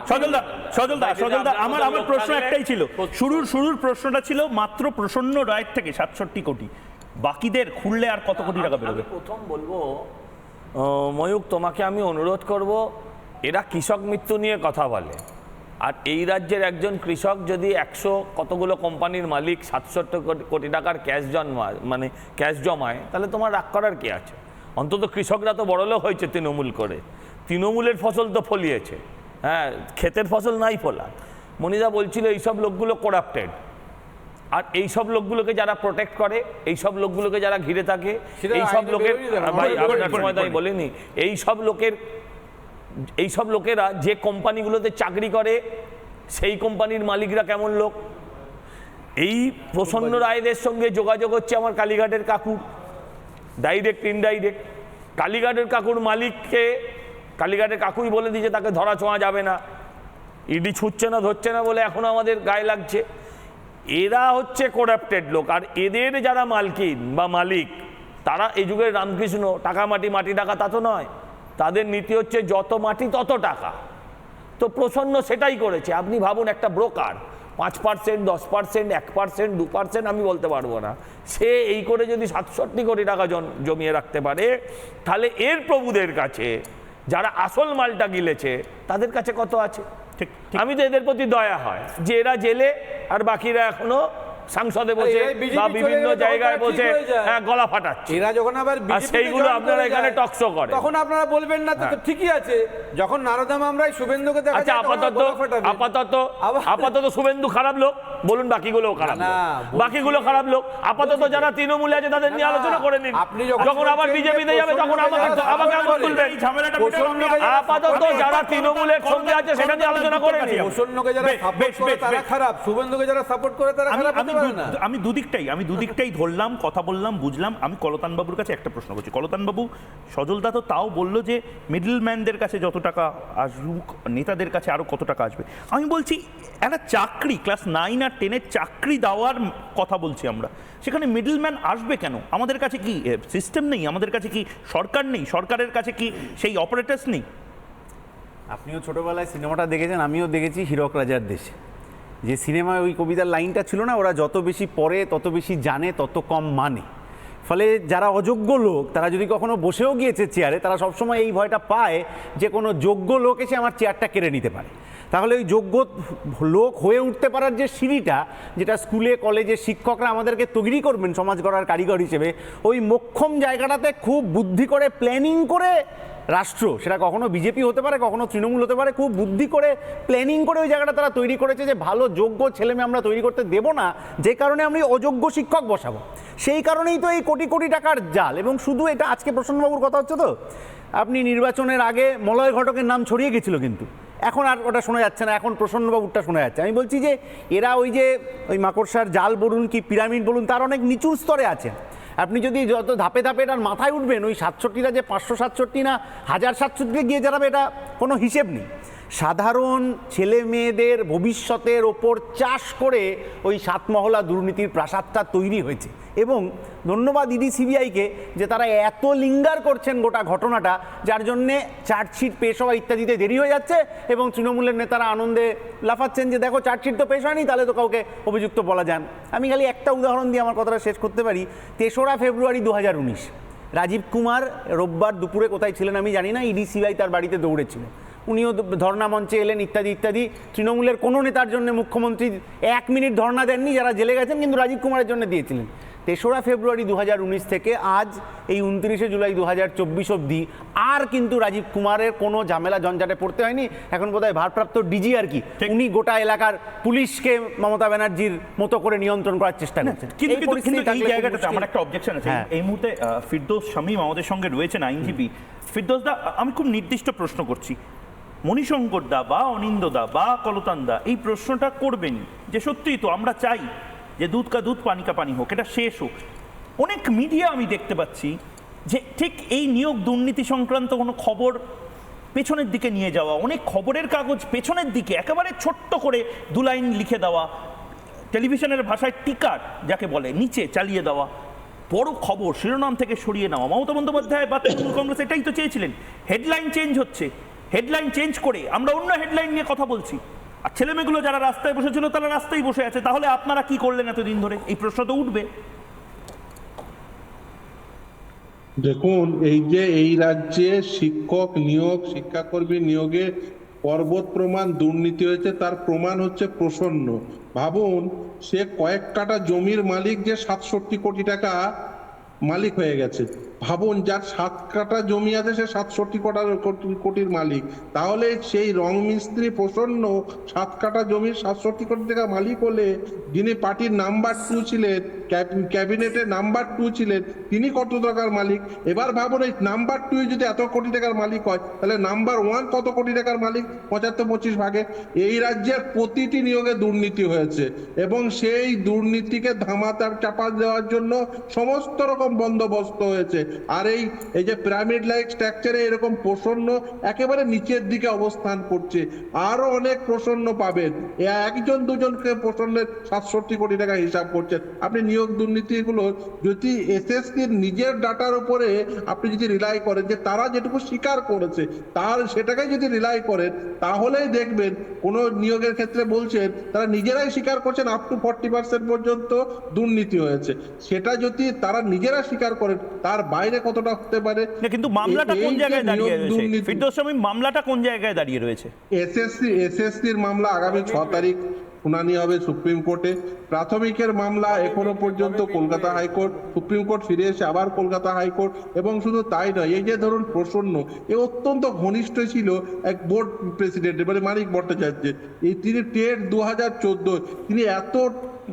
সজলদা সজলদা সজলদা আমার আমার প্রশ্ন একটাই ছিল। শুরুর শুরুর প্রশ্নটা ছিল মাত্র প্রসন্ন রায়ের থেকে সাতষট্টি কোটি। বাকিদের খুললে আর কত কোটি টাকা বেরোবে? আমি প্রথম বলব ময়ূক তোমাকে আমি অনুরোধ করব এরা কৃষক মৃত্যু নিয়ে কথা বলে। আর এই রাজ্যের একজন কৃষক যদি একশো কতগুলো কোম্পানির মালিক সাতষট্টি কোটি- কোটি টাকার ক্যাশ জন্মায় মানে ক্যাশ জমায় তাহলে তোমার রাগ করার কি আছে? অন্তত কৃষকরা তো বড়লোক হয়েছে তৃণমূল করে। তৃণমূলের ফসল তো ফলিয়েছে। হ্যাঁ ক্ষেতের ফসল নাই ফলা। মনিদা বলছিল এইসব লোকগুলো করাপ্টেড আর এই সব লোকগুলোকে যারা প্রোটেক্ট করে এই সব লোকগুলোকে যারা ঘিরে থাকে এই সব লোকের ভাই আপনার সময় তাই বলিনি। এই সব লোকের এই সব লোকেরা যে কোম্পানিগুলোতে চাকরি করে সেই কোম্পানির মালিকরা কেমন লোক? এই প্রসন্ন রায়দের সঙ্গে যোগাযোগ হচ্ছে আমার কালীঘাটের কাকুর। ডাইরেক্ট ইনডাইরেক্ট কালীঘাটের কাকুর মালিককে কালীঘাটের কাকুই বলে দিয়েছে, তাকে ধরা ছোঁয়া যাবে না। ইডি ছুটছে না, ধরছে না বলে এখন আমাদের গায়ে লাগছে। এরা হচ্ছে করাপ্টেড লোক, আর এদের যারা মালকিন বা মালিক, তারা এই যুগের রামকৃষ্ণ, টাকা মাটি মাটি টাকা তা তো নয়। তাদের নীতি হচ্ছে যত মাটি তত টাকা। তো প্রসন্ন সেটাই করেছে। আপনি ভাবুন একটা ব্রোকার পাঁচ পার্সেন্ট দশ পার্সেন্ট এক পার্সেন্ট দু পার্সেন্ট আমি বলতে পারব না। সে এই করে যদি সাতষট্টি কোটি টাকা জমিয়ে রাখতে পারে, তাহলে এর প্রভুদের কাছে যারা আসল মালটা গিলেছে তাদের কাছে কত আছে? ঠিক আমি তো এদের প্রতি দয়া হয়। যে এরা জেলে আর বাকিরা এখনও সংসদে বসে বা বিভিন্ন জায়গায় বসে হয়ে গলা ফাটাচ্ছে। এরা যখন আবার সেইগুলো আপনারা এখানে টকশো করেন। তখন আপনারা বলবেন না তো হ্যাঁ। ঠিকই আছে। যখন নারদা মামরায় শুভেন্দুকে দেখা আচ্ছা আপাতত আপাতত আপাতত শুভেন্দু খারাপ লোক বলুন বাকিগুলো খারাপ লোক। বাকিগুলো খারাপ লোক। আপাতত যারা তৃণমূলে আছে তাদের নিয়ে আলোচনা করে নিন। আপনি যখন আবার বিজেপিতে যাবে তখন আমাকে আমাকে আঙুল তুলবেন। আমি- আপাতত যারা তৃণমূলের সঙ্গে আছে সেটা নিয়ে আলোচনা করে নিন প্রসন্নকে যারা সাপোর্ট করে তারা খারাপ। শুভেন্দুকে যারা সাপোর্ট করে তারা আমি খারাপ আমি দু- না। আমি দুদিকটাই আমি দুদিকটাই ধরলাম কথা বললাম বুঝলাম। আমি কলতান বাবুর কাছে একটা প্রশ্ন করছি। কলতান বাবু সজলদা তো তাও বলল যে মিডল ম্যানদের কাছে যত টাকা আসুক নেতাদের কাছে আরও কত টাকা আসবে। আমি বলছি একটা চাকরি ক্লাস নাইন আর টেনের চাকরি দেওয়ার কথা বলছি আমরা। সেখানে মিডল ম্যান আসবে কেন? আমাদের কাছে কি সিস্টেম নেই? আমাদের কাছে কি সরকার নেই? সরকারের কাছে কি সেই অপারেটার্স নেই? আপনিও ছোটবেলায় সিনেমাটা দেখেছেন আমিও দেখেছি হীরক রাজার দেশে। যে সিনেমায় ওই কবিতার লাইনটা ছিল না, ওরা যত বেশি পড়ে, তত বেশি জানে, তত কম মানে। ফলে যারা অযোগ্য লোক, তারা যদি কখনো বসেও গিয়েছে চেয়ারে, তারা সবসময় এই ভয়টা পায় যে কোনো যোগ্য লোক এসে আমার চেয়ারটা কেড়ে নিতে পারে। তাহলে ওই যোগ্য লোক হয়ে উঠতে পারার যে সিঁড়িটা, যেটা স্কুলে কলেজে শিক্ষকরা আমাদেরকে তৈরি করবেন সমাজ গড়ার কারিগর হিসেবে, ওই মোক্ষম জায়গাটাতে খুব বুদ্ধি করে প্ল্যানিং করে রাষ্ট্র, সেটা কখনো বিজেপি হতে পারে, কখনো তৃণমূল হতে পারে, খুব বুদ্ধি করে প্ল্যানিং করে ওই জায়গাটা তারা তৈরি করেছে যে ভালো, যোগ্য ছেলেমেয়ে আমরা তৈরি করতে দেব না, যে কারণে আমি অযোগ্য শিক্ষক বসাবো। সেই কারণেই তো এই কোটি কোটি টাকার জাল, এবং শুধু এটা আজকে প্রসন্নবাবুর কথা হচ্ছে তো, আপনি নির্বাচনের আগে মলয় ঘটকের নাম ছড়িয়ে গেছিল কিন্তু। এখন আর ওটা শোনা যাচ্ছে না, এখন প্রসন্নবাবুরটা শোনা যাচ্ছে। আমি বলছি যে, এরা ওই যে ওই মাকড়সার জাল বলুন কি, পিরামিড বলুন, তার অনেক নিচুর স্তরে আছেন। আপনি যদি যত ধাপে ধাপে এটার মাথায় উঠবেন, ওই সাতষট্টিটা যে পাঁচশো সাতষট্টি না, হাজার সাতষট্টিতে গিয়ে যাবে এটা কোনো হিসেব নেই। সাধারণ ছেলে মেয়েদের ভবিষ্যতের ওপর চাষ করে ওই সাতমহলা দুর্নীতির প্রাসাদটা তৈরি হয়েছে। এবং ধন্যবাদ ইডি সিবিআইকে যে তারা এত লিঙ্গার করছেন গোটা ঘটনাটা, যার জন্যে চার্জশিট পেশ হওয়া ইত্যাদিতে দেরি হয়ে যাচ্ছে এবং তৃণমূলের নেতারা আনন্দে লাফাচ্ছেন যে, দেখো, চার্জশিট তো পেশ হয়নি, তাহলে তো কাউকে অভিযুক্ত বলা যান। আমি খালি একটা উদাহরণ দিয়ে আমার কথাটা শেষ করতে পারি। তেসরা ফেব্রুয়ারি দু হাজার উনিশ, রাজীব কুমার রোববার দুপুরে কোথায় ছিলেন আমি জানি না, ইডি সিবিআই তার বাড়িতে দৌড়েছিল। উনিও ধর্ণা মঞ্চে এলেন ইত্যাদি ইত্যাদি। তৃণমূলের কোনো নেতার জন্য মুখ্যমন্ত্রী এক মিনিট ধর্ণা দেননি যারা জেলে গেছেন কিন্তু রাজীব কুমারের জন্য দিয়েছিলেন। তেসরা ফেব্রুয়ারি দু হাজার উনিশ থেকে আজ এই উনত্রিশে জুলাই দু হাজার চব্বিশ অব্দি আর কিন্তু রাজীব কুমারের কোনো ঝামেলা জঞ্জাটে পড়তে হয়নি। এখন বোধহয় ভারপ্রাপ্ত ডিজি আর কি উনি গোটা এলাকার পুলিশকে মমতা ব্যানার্জির মতো করে নিয়ন্ত্রণ করার চেষ্টা করছেন। কিন্তু এই জায়গাটাতে আমার একটা অবজেকশন আছে। হ্যাঁ। এই মুহূর্তে ফিরদৌস শামীম আমাদের সঙ্গে রয়েছেন আইনজীবী। ফিরদৌস দা আমি খুব নির্দিষ্ট প্রশ্ন করছি। মণিশঙ্কর দা বা অনিন্দ দা বা কলতান দা, এই প্রশ্নটা করবেন যে সত্যিই তো আমরা চাই যে দুধ কা দুধ, পানি কা পানি হোক, এটা শেষ হোক। অনেক মিডিয়া আমি দেখতে পাচ্ছি যে ঠিক এই নিয়োগ দুর্নীতি সংক্রান্ত কোনো খবর পেছনের দিকে নিয়ে যাওয়া, অনেক খবরের কাগজ পেছনের দিকে একেবারে ছোট্ট করে দু লাইন লিখে দেওয়া, টেলিভিশনের ভাষায় টিকার যাকে বলে, নিচে চালিয়ে দেওয়া, বড় খবর শিরোনাম থেকে সরিয়ে নেওয়া, মমতা বন্দ্যোপাধ্যায় বা তৃণমূল কংগ্রেস এটাই তো চেয়েছিলেন। হেডলাইন চেঞ্জ হচ্ছে। হেডলাইন চেঞ্জ করে আমরা অন্য হেডলাইন নিয়ে কথা বলছি। আর ছেলেমেয়েগুলো যারা রাস্তায় বসেছিল, তারা রাস্তায় বসে আছে। তাহলে আপনারা কি করলেন এতদিন ধরে? এই প্রশ্ন তো উঠবে। দেখুন, এই যে এই রাজ্যে শিক্ষক নিয়োগ, শিক্ষাকর্মী নিয়োগে পর্বত প্রমাণ দুর্নীতি হয়েছে, তার প্রমাণ হচ্ছে প্রসন্ন। ভাবুন, সে কয়েক কাটা জমির মালিক যে সাতষট্টি কোটি টাকা মালিক হয়ে গেছে। ভাবুন, যার সাত কাটা জমি আছে, সে সাতষট্টি কোটি- কোটির মালিক। তাহলে সেই রং মিস্ত্রি প্রসন্ন সাত কাটা জমির সাতষট্টি কোটি টাকা মালিক হলে যিনি পার্টির নাম্বার টু ছিলেন, ক্যাব- ক্যাবিনেটের নাম্বার টু ছিলেন, তিনি কত টাকার মালিক? এবার ভাবুন, এই নাম্বার টু যদি এত কোটি টাকার মালিক হয়, তাহলে নাম্বার ওয়ান কত কোটি টাকার মালিক? পঁচাত্তর, পঁচিশ ভাগে। এই রাজ্যের প্রতিটি নিয়োগে দুর্নীতি হয়েছে এবং সেই দুর্নীতিকে ধামাতে চাপা দেওয়ার জন্য সমস্ত রকম বন্দোবস্ত হয়েছে। আর এই এই যে পিরামিড লাইক স্ট্রাকচারে এরকম প্রসন্ন একেবারে নিচের দিকে অবস্থান করছে। আরও অনেক প্রসন্ন পাবেন। একজন দুজনকে প্রসন্নের সাতষট্টি কোটি টাকা হিসাব করছেন। আপনি নিয়োগ দুর্নীতিগুলো যদি এসএসসির নিজের ডাটার উপরে আপনি যদি রিলাই করেন যে তারা যেটুকু স্বীকার করেছে, তার সেটাকে যদি রিলাই করেন, তাহলেই দেখবেন কোন নিয়োগের ক্ষেত্রে বলছেন, তারা নিজেরাই স্বীকার করছেন আপ টু ফর্টি পার্সেন্ট পর্যন্ত দুর্নীতি হয়েছে। সেটা যদি তারা নিজেরা স্বীকার করেন, তার বাইরে কতটা হতে পারে? না কিন্তু মামলাটা কোন জায়গায় দাঁড়িয়ে রয়েছে? ফিরদৌস স্বামী মামলাটা কোন জায়গায় দাঁড়িয়ে রয়েছে? এসএসসি এসএসসির মামলা আগামী ছ তারিখ শুনানি হবে সুপ্রিম কোর্টে। প্রাথমিকের মামলা এখনও পর্যন্ত কলকাতা হাইকোর্ট সুপ্রিম কোর্ট ফিরে এসে আবার কলকাতা হাইকোর্ট এবং শুধু তাই নয় এই যে ধরুন প্রসন্ন এ অত্যন্ত ঘনিষ্ঠ ছিল এক বোর্ড প্রেসিডেন্ট এবারে মানিক ভট্টাচার্য। এই তিনি টেট দু হাজার চোদ্দ তিনি এত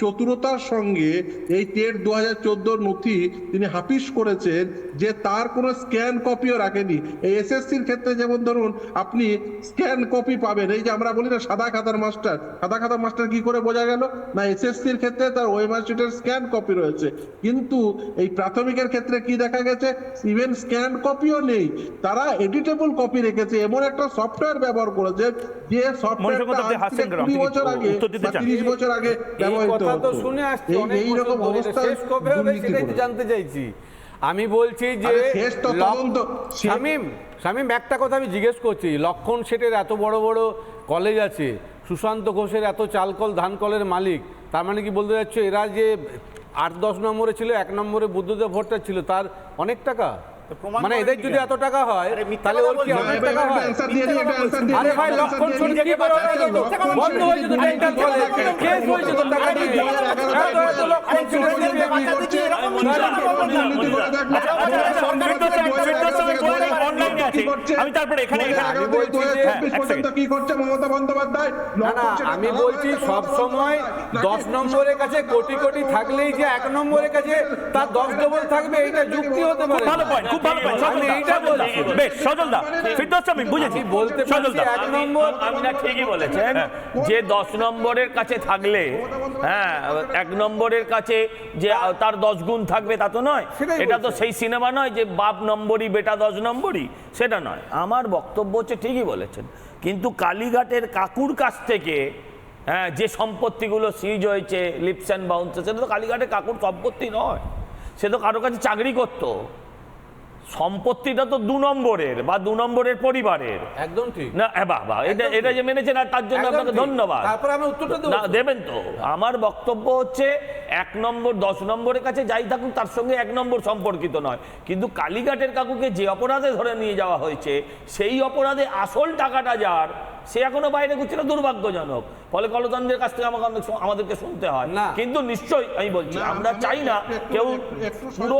চতুরতার সঙ্গে এই টেট দু হাজার চোদ্দোর নথি তিনি হাফিস করেছেন যে তার কোনো স্ক্যান কপিও রাখেনি। এই এসএসসির ক্ষেত্রে যেমন ধরুন আপনি স্ক্যান কপি পাবেন। এই যে আমরা বলি না সাদা খাতার মাস্টার সাদা খাতার মাস্টার কি করে বোঝা গেল? না এসএসসির ক্ষেত্রে তার ওয়েবসাইটের স্ক্যান কপি রয়েছে। কিন্তু এই প্রাথমিকের ক্ষেত্রে কি দেখা গেছে? ইভেন স্ক্যান কপিও নেই। তারা এডিটেবল কপি রেখেছে এমন একটা সফটওয়্যার ব্যবহার করেছে যে সফটওয়্যারটা বছর আগে তিরিশ বছর আগে এই ব্যবহৃত কথা তো শুনে আসছি এই শেষ কবে হবে সেটাই তো জানতে চাইছি। আমি বলছি যে শামীম শামীম একটা কথা আমি জিজ্ঞেস করছি। লক্ষণ শেঠের এত বড় বড় কলেজ আছে সুশান্ত ঘোষের এত চালকল ধান কলের মালিক তার মানে কি বলতে যাচ্ছে এরা যে আট দশ নম্বরে ছিল এক নম্বরে বুদ্ধদেব ভট্টাচার্য ছিল তার অনেক টাকা? মানে এদের যদি এত টাকা হয় তাহলে ওর কি অনেক টাকা হয় আরে ভাই লক্ষণ শুনে কি হয়ে লক্ষণ বন্ধ ছোট যদি ডেন্টাল দুর্নীতি কেস হয়েছে তো টাকা দিয়ে এত এত লক্ষণ শুনে দিয়ে বাচ্চা দিচ্ছে এরকম দুর্নীতি করে থাকলে আচ্ছা, আচ্ছা, আচ্ছা, ফিরদৌস স্বামী, ফিরদৌস স্বামী বললেন আমি তারপরে এখানে আমি বলছি হ্যাঁ, পর্যন্ত কি করছে মমতা বন্দ্যোপাধ্যায়? না না আমি বলছি সব সময় দশ নম্বরের কাছে কোটি কোটি থাকলেই যে এক নম্বরের কাছে তার দশ ডবল থাকবে এটা যুক্তি হতে পারে ভালো পয়েন্ট খুব ভালো পয়েন্ট আমি এইটা বলছি। বেশ সজল দা ফিরদৌস স্বামী বুঝেছি। বলতে সজল দা এক নম্বর আমি না ঠিকই বলেছেন যে দশ নম্বরের কাছে থাকলে হ্যাঁ এক নম্বরের কাছে যে তার দশ গুণ থাকবে তা তো নয়। এটা তো সেই সিনেমা নয় যে বাপ নম্বরই বেটা দশ নম্বরই সেটা নয়। আমার বক্তব্য হচ্ছে ঠিকই বলেছেন। কিন্তু কালীঘাটের কাকুর কাছ থেকে হ্যাঁ যে সম্পত্তিগুলো সিজ হয়েছে লিপস অ্যান্ড বাউন্স সেটা তো কালীঘাটের কাকুর সম্পত্তি নয়। সে তো কারও কাছে চাকরি করতো। সম্পত্তিটা তো দু নম্বরের বা দু নম্বরের পরিবারের। একদম ঠিক। না বাবা এটা এটা যে মেনেছেন আর তার জন্য আপনাকে ধন্যবাদ। তারপরে আমি উত্তরটা দেবো না দেবেন তো। আমার বক্তব্য হচ্ছে এক নম্বর দশ নম্বরের কাছে যাই থাকুক তার সঙ্গে এক নম্বর সম্পর্কিত নয়। কিন্তু কালীঘাটের কাকুকে যে অপরাধে ধরে নিয়ে যাওয়া হয়েছে সেই অপরাধে আসল টাকাটা যার সে এখনও বাইরে ঘুরছে না দুর্ভাগ্যজনক। ফলে কলতন্ত্রের কাছ থেকে আমাকে অনেক আমাদেরকে শুনতে হয়। না। কিন্তু নিশ্চয়ই আমি বলছি আমরা চাই না কেউ পুরো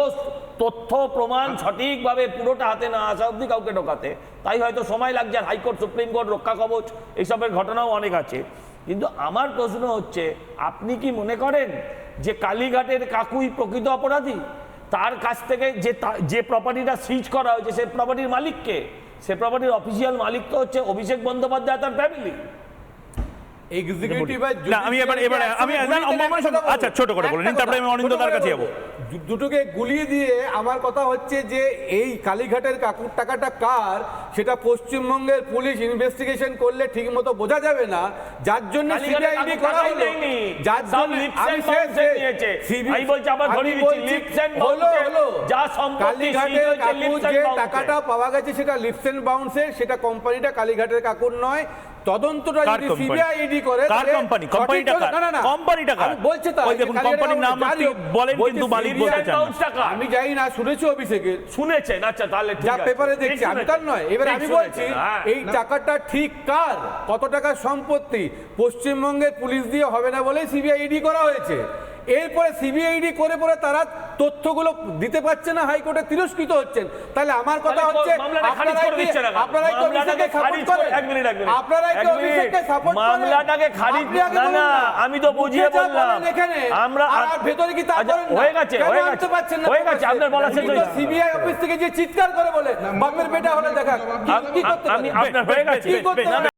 তথ্য প্রমাণ সঠিকভাবে পুরোটা হাতে না আসা অবধি কাউকে ঢোকাতে। তাই হয়তো সময় লাগছে আর হাইকোর্ট, সুপ্রিম কোর্ট, রক্ষা কবচ, এইসবের ঘটনাও অনেক আছে। কিন্তু আমার প্রশ্ন হচ্ছে, আপনি কি মনে করেন যে কালীঘাটের কাকুই প্রকৃত অপরাধী? তার কাছ থেকে যে যে প্রপার্টিটা সিজ করা হয়েছে, সে প্রপার্টির মালিককে? সে প্রপার্টির অফিসিয়াল মালিক তো হচ্ছে অভিষেক বন্দ্যোপাধ্যায় তার ফ্যামিলি আমি এবার- এবার- আমি- আচ্ছা, ছোট করে বলুন, তারপরে আমি কাছে যাব। দুটোকে গুলিয়ে দিয়ে আমার কথা হচ্ছে যে এই কালীঘাটের কাকুর টাকাটা কার? সেটা পশ্চিমবঙ্গের পুলিশ ইনভেস্টিগেশন করলে বোঝা যাবে না। যার জন্য কালীঘাটের সিবিআইডি কাকুর করা হলো। যার জন্য আমি বলছি আবার হলো হলো। যা কালীঘাটের কাকুর যে টাকাটা পাওয়া গেছে সেটা লিপস এন্ড বাউন্সের সেটা কোম্পানিটা কালীঘাটের কাকুর নয়। তদন্তটা যদি সিবিআই ইডি করে কার কোম্পানি কোম্পানিটা কার? না না না কোম্পানিটা কার? বলছে তো ওই দেখুন, কোম্পানির নাম আপনি বলেন কিন্তু মালিক বলতে চান না। টাকা। আমি জানি না শুনেছি অভিষেকে শুনেছেন আচ্ছা তাহলে ঠিক যা আছে। পেপারে দেখছি আমি। তার নয় এবার আমি বলছি হ্যাঁ। এই টাকাটা ঠিক কার কত টাকার সম্পত্তি পশ্চিমবঙ্গের পুলিশ দিয়ে হবে না বলে সিবিআই ইডি করা হয়েছে এরপরে সিবিআইডি করে পরে তারা তথ্যগুলো দিতে পারছে না হাইকোর্টে তিরস্কৃত হচ্ছেন। তাহলে আমার কথা হচ্ছে আপনারাই অভিষেককে সাপোর্ট করেন। আপনারাই অভিষেককে সাপোর্ট করেন? মামলাটাকে খারিজ না না আমি তো বুঝিয়ে বললাম। আমরা আর ভেতরে কি তা আচ্ছা, করেন হয়ে গেছে হয়ে গেছে পারছেন না? হয়ে গেছে আপনার বলা শেষ হয়েছে। সিবিআই অফিস থেকে যে চিৎকার করে বলে বাপের বেটা হলে দেখা কি- কি করতে আমি আপনার হয়ে গেছে কি করতে